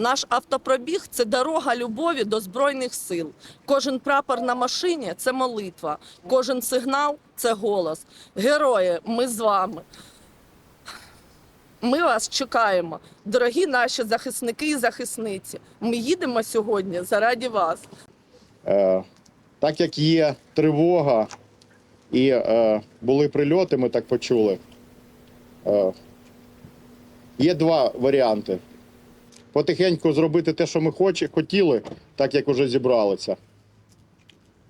Наш автопробіг це дорога любові до Збройних сил. Кожен прапор на машині це молитва, кожен сигнал це голос. Герої, ми з вами. Ми вас чекаємо, дорогі наші захисники і захисниці. Ми їдемо сьогодні заради вас. Е, так як є тривога і е, були прильоти, ми так почули. Е, є два варіанти. Потихеньку зробити те, що ми хоч, хотіли, так як уже зібралися.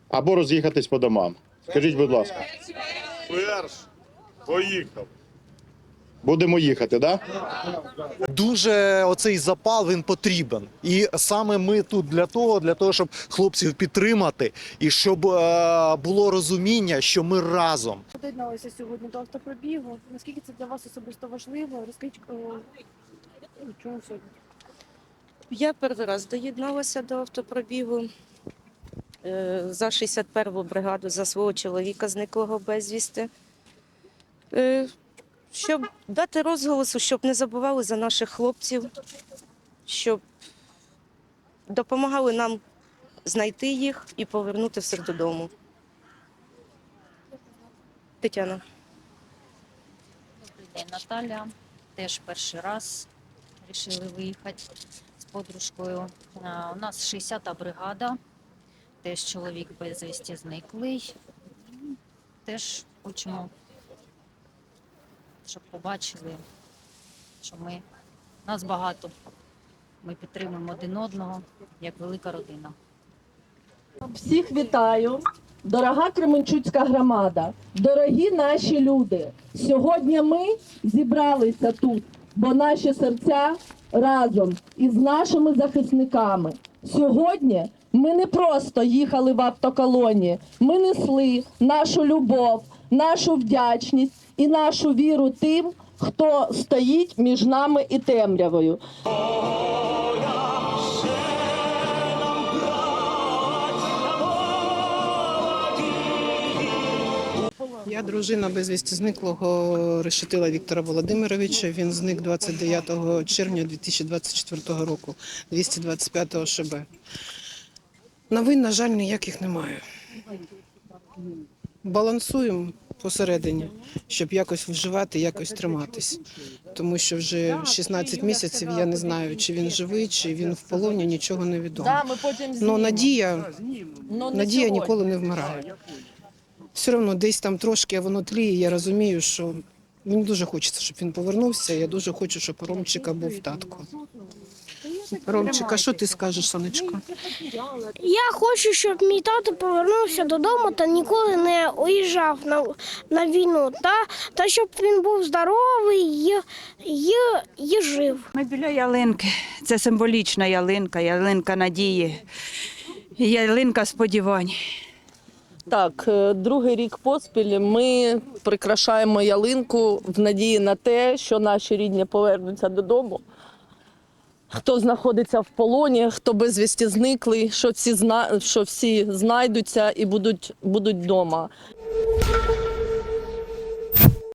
Або роз'їхатись по домам. Скажіть, будь ласка, Перш поїхав. будемо їхати, так? Да? Дуже оцей запал він потрібен. І саме ми тут для того, для того, щоб хлопців підтримати, і щоб е, було розуміння, що ми разом. Доєдналися сьогодні до автопробігу. Наскільки це для вас особисто важливо? Розкажіть, о, чому сьогодні? Я перший раз доєдналася до автопробігу е, за 61-ту бригаду за свого чоловіка, зниклого безвісти. Е, Щоб дати розголосу, щоб не забували за наших хлопців, щоб допомагали нам знайти їх і повернути всіх додому. Тетяна. Добрий день, Наталя. Теж перший раз вирішили виїхати з подружкою. У нас 60-та бригада, теж чоловік безвісті зниклий. Теж хочемо, щоб побачили, що ми нас багато. Ми підтримуємо один одного як велика родина. Всіх вітаю, дорога Кременчуцька громада, дорогі наші люди. Сьогодні ми зібралися тут, бо наші серця разом із нашими захисниками. Сьогодні ми не просто їхали в автоколоні, ми несли нашу любов, нашу вдячність і нашу віру тим, хто стоїть між нами і темрявою. Я дружина безвісті зниклого Решетила Віктора Володимировича. Він зник 29 червня 2024 року, 225 ШБ. Новин, на жаль, ніяких немає. Балансуємо посередині, щоб якось вживати, якось триматись. Тому що вже 16 місяців я не знаю, чи він живий, чи він в полоні, нічого не відомо. Ну, надія Надія ніколи не вмирає. Все одно десь там трошки воно тліє. Я розумію, що мені дуже хочеться, щоб він повернувся. Я дуже хочу, щоб Ромчика був татко. Ромчика, що ти скажеш, сонечко? Я хочу, щоб мій тато повернувся додому та ніколи не уїжджав на, на війну, та, та щоб він був здоровий і, і, і жив. Ми біля ялинки. Це символічна ялинка, ялинка надії, ялинка сподівань. Так, е, другий рік поспіль ми прикрашаємо ялинку в надії на те, що наші рідні повернуться додому. Хто знаходиться в полоні, хто безвісті зниклий, що всі зна... що всі знайдуться і будуть, будуть вдома.